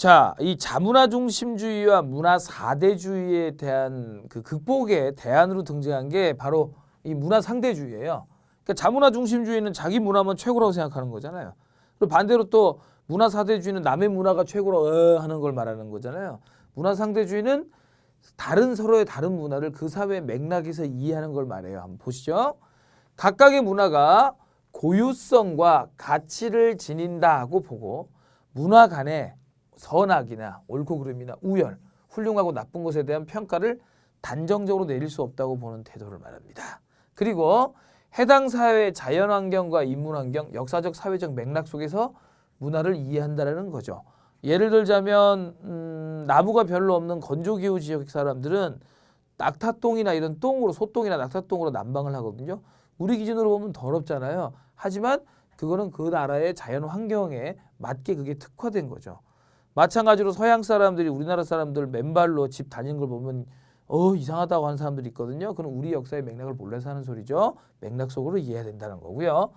자, 이 자문화 중심주의와 문화 사대주의에 대한 그 극복의 대안으로 등장한 게 바로 이 문화 상대주의예요. 그러니까 자문화 중심주의는 자기 문화만 최고라고 생각하는 거잖아요. 그리고 반대로 또 문화 사대주의는 남의 문화가 최고로 어 하는 걸 말하는 거잖아요. 문화 상대주의는 다른 서로의 다른 문화를 그 사회의 맥락에서 이해하는 걸 말해요. 한번 보시죠. 각각의 문화가 고유성과 가치를 지닌다고 보고 문화 간의 선악이나 옳고 그름이나 우열, 훌륭하고 나쁜 것에 대한 평가를 단정적으로 내릴 수 없다고 보는 태도를 말합니다. 그리고 해당 사회의 자연환경과 인문환경, 역사적 사회적 맥락 속에서 문화를 이해한다라는 거죠. 예를 들자면 음, 나무가 별로 없는 건조기후 지역 사람들은 낙타똥이나 이런 똥으로 소똥이나 낙타똥으로 난방을 하거든요. 우리 기준으로 보면 더럽잖아요. 하지만 그거는 그 나라의 자연 환경에 맞게 그게 특화된 거죠. 마찬가지로 서양 사람들이 우리나라 사람들 맨발로 집 다니는 걸 보면 어 이상하다고 하는 사람들이 있거든요. 그건 우리 역사의 맥락을 몰라서 하는 소리죠. 맥락 속으로 이해해야 된다는 거고요.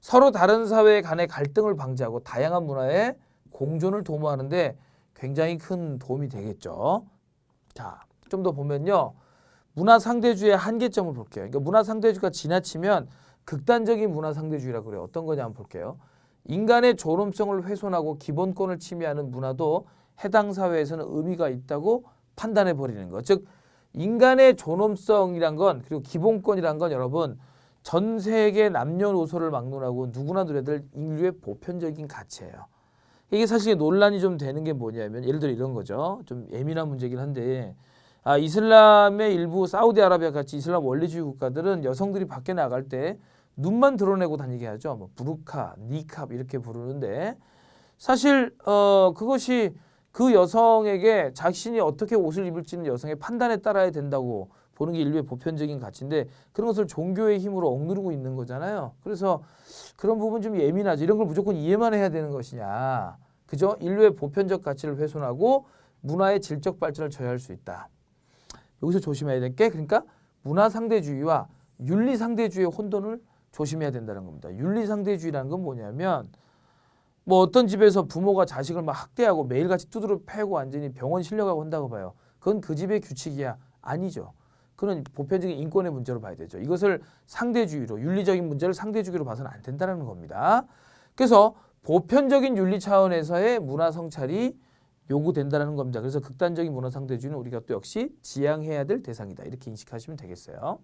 서로 다른 사회 간의 갈등을 방지하고 다양한 문화의 공존을 도모하는데 굉장히 큰 도움이 되겠죠. 자, 좀 더 보면요. 문화 상대주의의 한계점을 볼게요. 그러니까 문화 상대주의가 지나치면 극단적인 문화 상대주의라고 그래요. 어떤 거냐 한번 볼게요. 인간의 존엄성을 훼손하고 기본권을 침해하는 문화도 해당 사회에서는 의미가 있다고 판단해 버리는 것. 즉 인간의 존엄성이란 건 그리고 기본권이란 건 여러분 전 세계 남녀노소를 막론하고 누구나 누려들 인류의 보편적인 가치예요. 이게 사실 논란이 좀 되는 게 뭐냐면 예를 들어 이런 거죠. 좀 예민한 문제긴 한데 아, 이슬람의 일부 사우디아라비아 같이 이슬람 원리주의 국가들은 여성들이 밖에 나갈 때 눈만 드러내고 다니게 하죠. 뭐 부르카, 니캅 이렇게 부르는데 사실 어 그것이 그 여성에게 자신이 어떻게 옷을 입을지는 여성의 판단에 따라야 된다고 보는 게 인류의 보편적인 가치인데 그런 것을 종교의 힘으로 억누르고 있는 거잖아요. 그래서 그런 부분 좀 예민하죠. 이런 걸 무조건 이해만 해야 되는 것이냐. 그죠? 인류의 보편적 가치를 훼손하고 문화의 질적 발전을 저해할 수 있다. 여기서 조심해야 될 게 그러니까 문화 상대주의와 윤리 상대주의의 혼돈을 조심해야 된다는 겁니다. 윤리 상대주의라는 건 뭐냐면 뭐 어떤 집에서 부모가 자식을 막 학대하고 매일같이 두드려 패고 완전히 병원 실려가고 한다고 봐요. 그건 그 집의 규칙이야. 아니죠. 그건 보편적인 인권의 문제로 봐야 되죠. 이것을 상대주의로 윤리적인 문제를 상대주의로 봐서는 안 된다는 겁니다. 그래서 보편적인 윤리 차원에서의 문화 성찰이 요구된다는 겁니다. 그래서 극단적인 문화 상대주의는 우리가 또 역시 지양해야 될 대상이다. 이렇게 인식하시면 되겠어요.